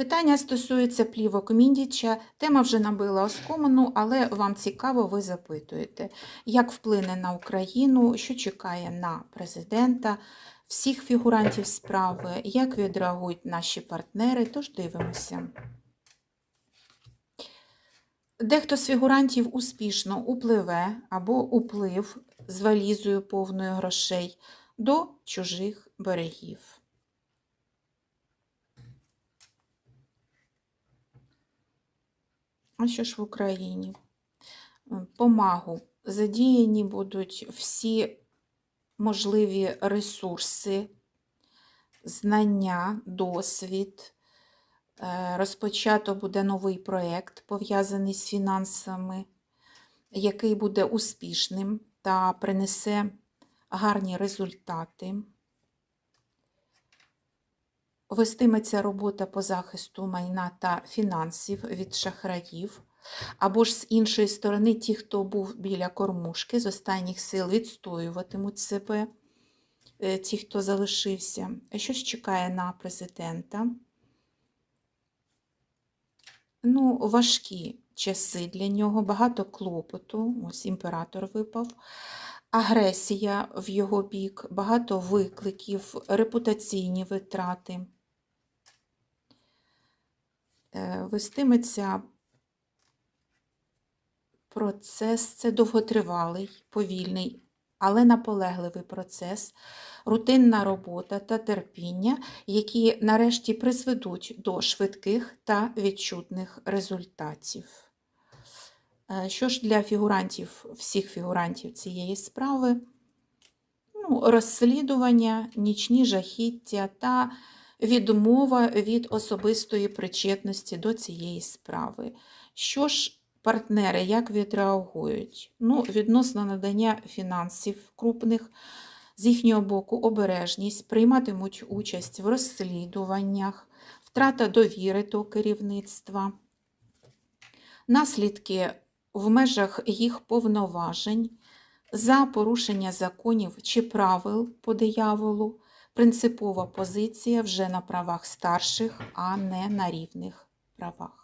Питання стосується плівок Міндіча. Тема вже набила оскомину, але вам цікаво, ви запитуєте, як вплине на Україну, що чекає на президента, всіх фігурантів справи, як відреагують наші партнери. Тож дивимося. Дехто з фігурантів успішно upливе або уплив з валізою повною грошей до чужих берегів. А що ж в Україні? Помагу. Задіяні будуть всі можливі ресурси, знання, досвід. Е, Розпочато буде новий проєкт, пов'язаний з фінансами, який буде успішним та принесе гарні результати. Вестиметься робота по захисту майна та фінансів від шахраїв, або ж з іншої сторони, ті, хто був біля кормушки, з останніх сил відстоюватимуть себе, е, ті, хто залишився. Що ж чекає на президента? Ну, важкі часи для нього, багато клопоту, ось імператор випав, агресія в його бік, багато викликів, репутаційні витрати. Вестиметься процес, це довготривалий, повільний, але наполегливий процес, рутинна робота та терпіння, які нарешті призведуть до швидких та відчутних результатів. Е, Що ж для фігурантів, всіх фігурантів цієї справи? Ну, розслідування, нічні жахіття та відмова від особистої причетності до цієї справи. Що ж партнери як відреагують? Ну, відносно надання фінансів крупних, з їхнього боку обережність, прийматимуть участь в розслідуваннях, втрата довіри до керівництва, наслідки в межах їх повноважень за порушення законів чи правил по дияволу, принципова позиція вже на правах старших, а не на рівних правах.